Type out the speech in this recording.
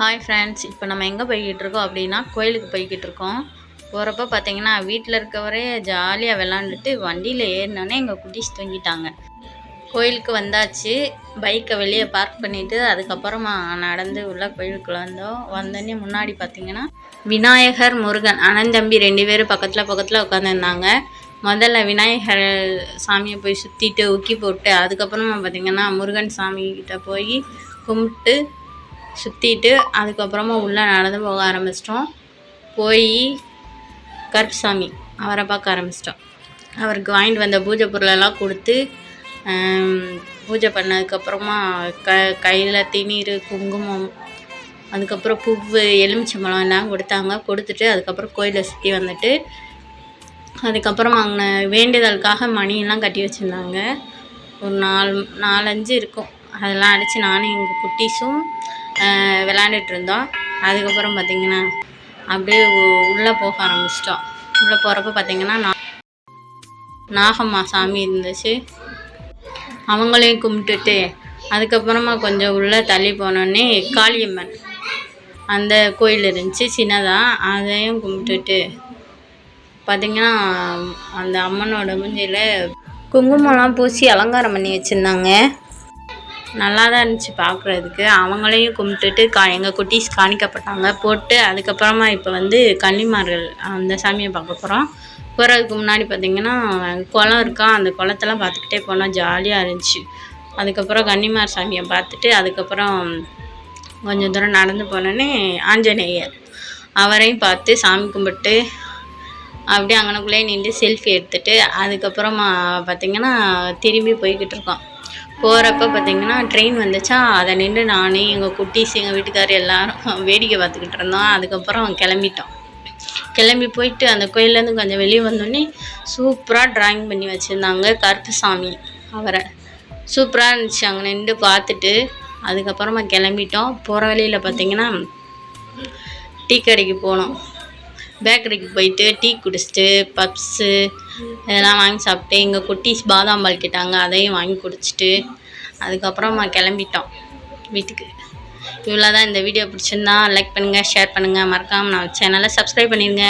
Hi friends இப்போ நம்ம எங்கே போய்கிட்டு இருக்கோம் அப்படின்னா கோயிலுக்கு போய்கிட்டு இருக்கோம். போகிறப்ப பார்த்தீங்கன்னா வீட்டில் இருக்கவரே ஜாலியாக விளாண்டுட்டு வண்டியில் ஏறினோடனே எங்கள் குட்டிஸ் தூங்கிட்டாங்க. கோயிலுக்கு வந்தாச்சு. பைக்கை வெளியே பார்க் பண்ணிவிட்டு அதுக்கப்புறமா நடந்து உள்ள கோயிலுக்குள்ளே வந்தோம். வந்தோடனே முன்னாடி பார்த்தீங்கன்னா விநாயகர் முருகன் அனந்தம்பி ரெண்டு பேரும் பக்கத்தில் பக்கத்தில் உட்காந்துருந்தாங்க முதல்ல விநாயகர் சாமியை போய் சுற்றிட்டு உக்கி போட்டு அதுக்கப்புறமா பார்த்திங்கன்னா முருகன் சாமிக்கிட்ட போய் கும்பிட்டு சுற்றிட்டு அதுக்கப்புறமா உள்ளே நடந்து போக ஆரம்பிச்சிட்டோம். போய் கருப்புசாமி அவரை பார்க்க ஆரம்பிச்சிட்டோம். அவருக்கு வாங்கிட்டு வந்த பூஜை பொருளெல்லாம் கொடுத்து பூஜை பண்ணதுக்கப்புறமா க கையில் திணீர் குங்குமம் அதுக்கப்புறம் பூவு எலுமிச்சம்பழம் எல்லாம் கொடுத்தாங்க. கொடுத்துட்டு அதுக்கப்புறம் கோயிலை சுற்றி வந்துட்டு அதுக்கப்புறம் அங்கே வேண்டுதலுக்காக மணியெல்லாம் கட்டி வச்சுருந்தாங்க. ஒரு நாலு நாலஞ்சு இருக்கும். அதெல்லாம் அடித்து நானும் எங்கள் குட்டீஸும் விளாண்டுட்டு இருந்தோம் அதுக்கப்புறம் பார்த்திங்கன்னா அப்படியே உள்ளே போக ஆரம்பிச்சிட்டோம். உள்ளே போகிறப்ப பார்த்திங்கன்னா நாகம்மா சாமி இருந்துச்சு. அவங்களையும் கும்பிட்டுட்டு அதுக்கப்புறமா கொஞ்சம் உள்ளே தள்ளி போனோடனே காளியம்மன் அந்த கோயில் இருந்துச்சு சின்னதாக அதையும் கும்பிட்டுட்டு பார்த்திங்கன்னா அந்த அம்மனோட மூஞ்சியில் குங்குமம்லாம் பூசி அலங்காரம் பண்ணி வச்சுருந்தாங்க. நல்லா தான் இருந்துச்சு பார்க்குறதுக்கு அவங்களையும் கும்பிட்டுட்டு கா எங்கள் குட்டீஸ் காணிக்கப்பட்டாங்க. போட்டு அதுக்கப்புறமா இப்போ வந்து கன்னிமார்கள் அந்த சாமியை பார்க்க போகிறோம் போகிறதுக்கு முன்னாடி பார்த்திங்கன்னா குளம் இருக்கா? அந்த குளத்தெல்லாம் பார்த்துக்கிட்டே போனோம். ஜாலியாக இருந்துச்சு. அதுக்கப்புறம் கன்னிமார் சாமியை பார்த்துட்டு அதுக்கப்புறம் கொஞ்சம் தூரம் நடந்து போனோன்னே ஆஞ்சநேயர் அவரையும் பார்த்து சாமி கும்பிட்டு அப்படியே அங்கனக்குள்ளேயே நின்று செல்ஃபி எடுத்துகிட்டு அதுக்கப்புறமா பார்த்திங்கன்னா திரும்பி போய்கிட்டு இருக்கோம். போகிறப்ப பார்த்திங்கன்னா ட்ரெயின் வந்துச்சா அதை நின்று நானே எங்கள் குட்டீஸ் எங்கள் வீட்டுக்கார் எல்லோரும் வேடிக்கை பார்த்துக்கிட்டு இருந்தோம். அதுக்கப்புறம் கிளம்பிட்டோம். கிளம்பி போயிட்டு அந்த கோயிலேருந்து கொஞ்சம் வெளியே வந்தோடனே சூப்பராக ட்ராயிங் பண்ணி வச்சுருந்தாங்க கருப்புசாமி அவரை. சூப்பராக இருந்துச்சு. அங்கே நின்று பார்த்துட்டு அதுக்கப்புறமா கிளம்பிட்டோம். போகிற வழியில் பார்த்திங்கன்னா டீ கடைக்கு போனோம். பேக்கரிக்கு போயிட்டு டீ குடிச்சிட்டு பப்ஸு இதெல்லாம் வாங்கி சாப்பிட்டு எங்கள் குட்டீஸ் பாதாம் பால் கேட்டாங்க அதையும் வாங்கி குடிச்சிட்டு அதுக்கப்புறமா கிளம்பிட்டோம் வீட்டுக்கு. இவ்வளோ தான் இந்த வீடியோ பிடிச்சிருந்தா லைக் பண்ணுங்கள் ஷேர் பண்ணுங்கள் மறக்காமல் நான் சேனலை சப்ஸ்கிரைப் பண்ணிடுங்க